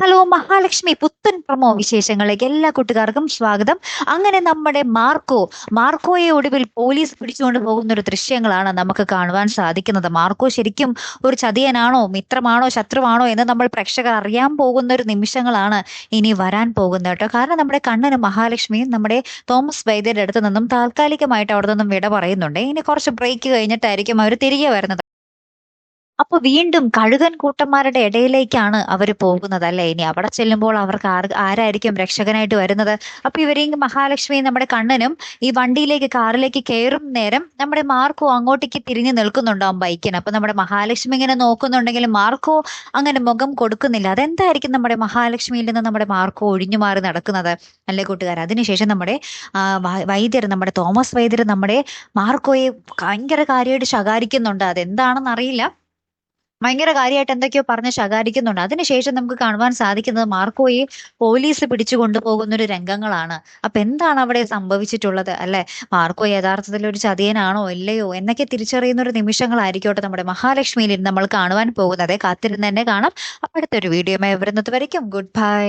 Hello Mahalakshmi പുത്തൻ promo വിശേഷങ്ങളിലേക്ക് എല്ലാ കൂട്ടുകാർക്കും സ്വാഗതം. അങ്ങനെ നമ്മുടെ മാർക്കോ മാർക്കോയെ ഒടുവിൽ പോലീസ് പിടിച്ചുകൊണ്ട് പോകുന്ന ഒരു ദൃശ്യങ്ങളാണ് നമുക്ക് കാണുവാൻ സാധിക്കുന്നത്. മാർക്കോ ശരിക്കും ഒരു ചതിയനാണോ മിത്രമാണോ ശത്രുവാണോ എന്ന് നമ്മൾ പ്രേക്ഷകർ അറിയാൻ പോകുന്ന ഒരു നിമിഷങ്ങളാണ് ഇനി വരാൻ പോകുന്നത് കേട്ടോ. കാരണം നമ്മുടെ കണ്ണന് മഹാലക്ഷ്മിയും നമ്മുടെ തോമസ് വൈദ്യരുടെ അടുത്ത് നിന്നും താൽക്കാലികമായിട്ട് അവിടെ നിന്നും വിട പറയുന്നുണ്ട്. ഇനി കുറച്ച് ബ്രേക്ക് കഴിഞ്ഞിട്ടായിരിക്കും അവർ തിരികെ വരുന്നത്. അപ്പൊ വീണ്ടും കഴുകൻ കൂട്ടന്മാരുടെ ഇടയിലേക്കാണ് അവർ പോകുന്നത് അല്ലെ? ഇനി അവിടെ ചെല്ലുമ്പോൾ അവർക്ക് ആരായിരിക്കും രക്ഷകനായിട്ട് വരുന്നത്? അപ്പൊ ഇവരെയും മഹാലക്ഷ്മിയും നമ്മുടെ കണ്ണനും ഈ വണ്ടിയിലേക്ക് കാറിലേക്ക് കയറും നേരം നമ്മുടെ മാർക്കോ അങ്ങോട്ടേക്ക് തിരിഞ്ഞു നിൽക്കുന്നുണ്ടാവും ബൈക്കിന്. അപ്പൊ നമ്മുടെ മഹാലക്ഷ്മി ഇങ്ങനെ നോക്കുന്നുണ്ടെങ്കിലും മാർക്കോ അങ്ങനെ മുഖം കൊടുക്കുന്നില്ല. അതെന്തായിരിക്കും നമ്മുടെ മഹാലക്ഷ്മിയിൽ നിന്ന് നമ്മുടെ മാർക്കോ ഒഴിഞ്ഞു മാറി നടക്കുന്നത്? അല്ലേ കൂട്ടുകാർ അതിനുശേഷം നമ്മുടെ വൈദ്യർ നമ്മുടെ തോമസ് വൈദ്യർ നമ്മുടെ മാർക്കോയെ ഭയങ്കര കാര്യമായിട്ട് ശകാരിക്കുന്നുണ്ട്. അതെന്താണെന്ന് അറിയില്ല ഭയങ്കര കാര്യമായിട്ട് എന്തൊക്കെയോ പറഞ്ഞ് ശകാരിക്കുന്നുണ്ട്. അതിനുശേഷം നമുക്ക് കാണുവാൻ സാധിക്കുന്നത് മാർക്കോയെ പോലീസ് പിടിച്ചു കൊണ്ടുപോകുന്ന ഒരു രംഗങ്ങളാണ്. അപ്പൊ എന്താണ് അവിടെ സംഭവിച്ചിട്ടുള്ളത്? അല്ലെ? മാർക്കോ യഥാർത്ഥത്തിൽ ഒരു ചതിയനാണോ? ഇല്ലയോ? എന്നൊക്കെ തിരിച്ചറിയുന്ന ഒരു നിമിഷങ്ങളായിരിക്കോട്ടെ നമ്മുടെ മഹാലക്ഷ്മിയിൽ നമ്മൾ കാണുവാൻ പോകുന്നത്. കാത്തിരുന്ന് തന്നെ കാണാം. അടുത്തൊരു വീഡിയോ വരുന്നത് വരയ്ക്കും. Good bye